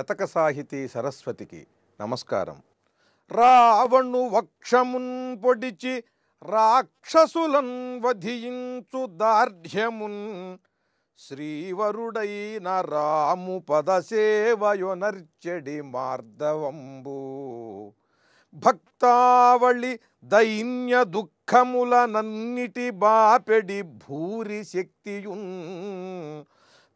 శతక సాహితీ సరస్వతికి నమస్కారం. రావణు వక్షమున్ పొడిచి రాక్షసులన్ వధించు దార్ఢ్యమున్ శ్రీవరుడైన రాము పదసేవయొనర్చెడి మార్దవంబు. భక్తావళి దైన్య దుఃఖములనన్నిటి బాపెడి భూరి శక్తియున్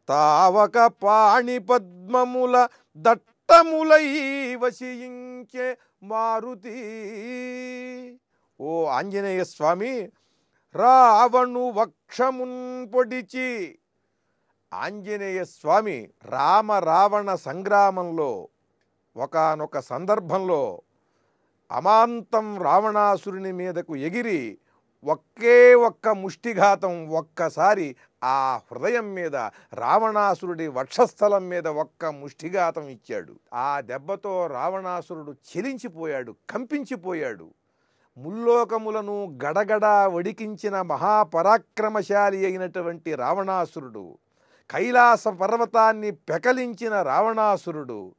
తావక పాణి పద్మముల దట్టములై వశయించే మారుతి. ఓ ఆంజనేయ స్వామి రావణు వక్షమున్ పొడిచి ఆంజనేయ స్వామి రామ రావణ సంగ్రామంలో ఒకానొక సందర్భంలో అమాంతం రావణాసురుని మీదకు ఎగిరి ఒకే ఒక్క ముష్టిఘాతం ఒక్కసారి ఆ హృదయం మీద రావణాసురుడి వక్షస్థలం మీద ఒక్క ముష్టిఘాతం ఇచ్చాడు. ఆ దెబ్బతో రావణాసురుడు చెలించిపోయాడు కంపించిపోయాడు. ముల్లోకములను గడగడ వడికించిన మహాపరాక్రమశాలి అయినటువంటి రావణాసురుడు కైలాస పర్వతాన్ని పెకలించిన రావణాసురుడు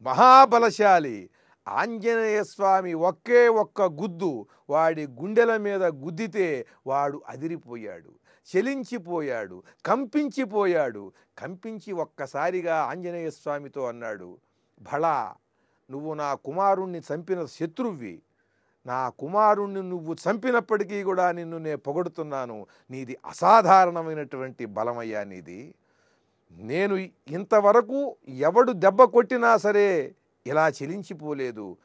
మహాబలశాలి ఆంజనేయ స్వామి ఒకే ఒక్క గుద్దు వాడి గుండెల మీద గుద్దితే వాడు అదిరిపోయాడు చలించిపోయాడు కంపించిపోయాడు. కంపించి ఒక్కసారిగా ఆంజనేయ స్వామితో అన్నాడు భళా నువ్వు నా కుమారుణ్ణి చంపిన శత్రువ్వి. నా కుమారుణ్ణి నువ్వు చంపినప్పటికీ కూడా నిన్ను నేను పొగడుతున్నాను. నీది అసాధారణమైనటువంటి బలమయ్యా నీది. నేను ఇంతవరకు ఎవడు దెబ్బ కొట్టినా సరే ఇలా చెలించిపోలేదు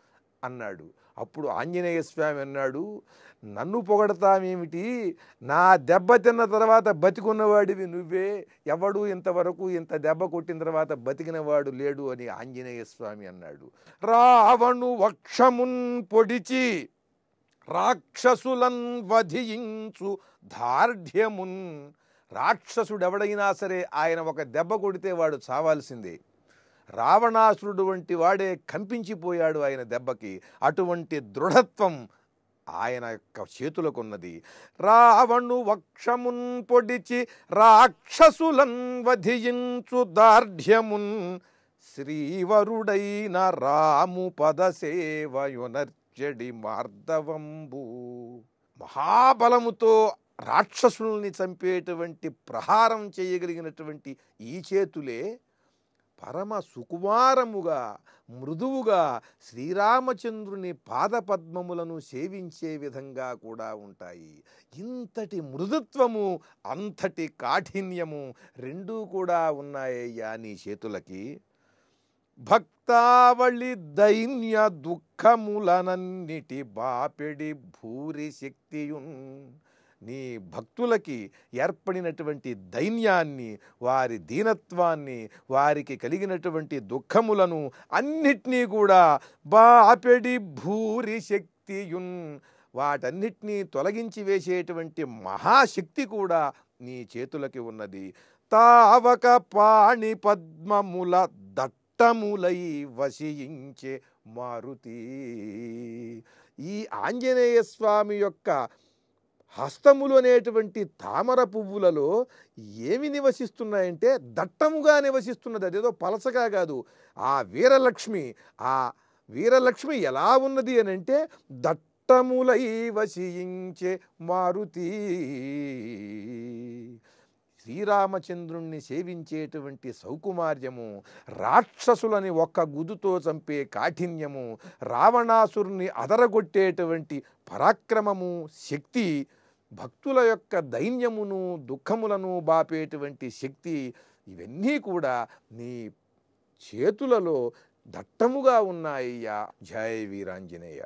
అన్నాడు. అప్పుడు ఆంజనేయ స్వామి అన్నాడు నన్ను పొగడతామేమిటి నా దెబ్బ తిన్న తర్వాత బతికున్నవాడివి నువ్వే. ఎవడు ఇంతవరకు ఇంత దెబ్బ కొట్టిన తర్వాత బతికినవాడు లేడు అని ఆంజనేయ స్వామి అన్నాడు. రావణు వక్షమున్ పొడిచి రాక్షసులన్ వధించు దార్ఢ్యమున్ రాక్షసుడెవడైనా సరే ఆయన ఒక దెబ్బ కొడితే వాడు చావాల్సిందే. రావణాసురుడు వంటి వాడే కంపించిపోయాడు ఆయన దెబ్బకి. అటువంటి దృఢత్వం ఆయన యొక్క చేతులకున్నది. రావణు వక్షమున్ పొడిచి రాక్షసులన్ వధించు దార్ఢ్యమున్ శ్రీవరుడైన రాము పదసేవయునర్చడి మార్దవంబు. మహాబలముతో రాక్షసుల్ని చంపేటువంటి ప్రహారం చేయగలిగినటువంటి ఈ చేతులే పరమ సుకుమారముగా మృదువుగా శ్రీరామచంద్రుని పాదపద్మములను సేవించే విధంగా కూడా ఉంటాయి. ఇంతటి మృదుత్వము అంతటి కాఠిన్యము రెండూ కూడా ఉన్నాయ్యా నీ చేతులకి. భక్తావళి దైన్య దుఃఖములనన్నిటి బాపెడి భూరి శక్తియున్ నీ భక్తులకి ఏర్పడినటువంటి దైన్యాన్ని వారి దీనత్వాన్ని వారికి కలిగినటువంటి దుఃఖములను అన్నిటినీ కూడా బాపెడి భూరి శక్తియున్. వాటన్నిటినీ తొలగించి వేసేటువంటి మహాశక్తి కూడా నీ చేతులకి ఉన్నది. తావక పాణి పద్మముల దట్టములై వశయించే మారుతి. ఈ ఆంజనేయ స్వామి యొక్క హస్తములు అనేటువంటి తామర పువ్వులలో ఏమి నివసిస్తున్నాయంటే దట్టముగా నివసిస్తున్నది. అదేదో పలసగా కాదు. ఆ వీరలక్ష్మి ఆ వీరలక్ష్మి ఎలా ఉన్నది అని అంటే దట్టములై వశించే మారుతి. శ్రీరామచంద్రుణ్ణి సేవించేటువంటి సౌకుమార్యము రాక్షసులని ఒక్క గుదుతో చంపే కాఠిన్యము రావణాసురుని అదరగొట్టేటువంటి పరాక్రమము శక్తి భక్తుల యొక్క దైన్యమును దుఃఖములను బాపేటువంటి శక్తి ఇవన్నీ కూడా నీ చేతులలో దట్టముగా ఉన్నాయ్యా. జయ వీరాంజనేయ.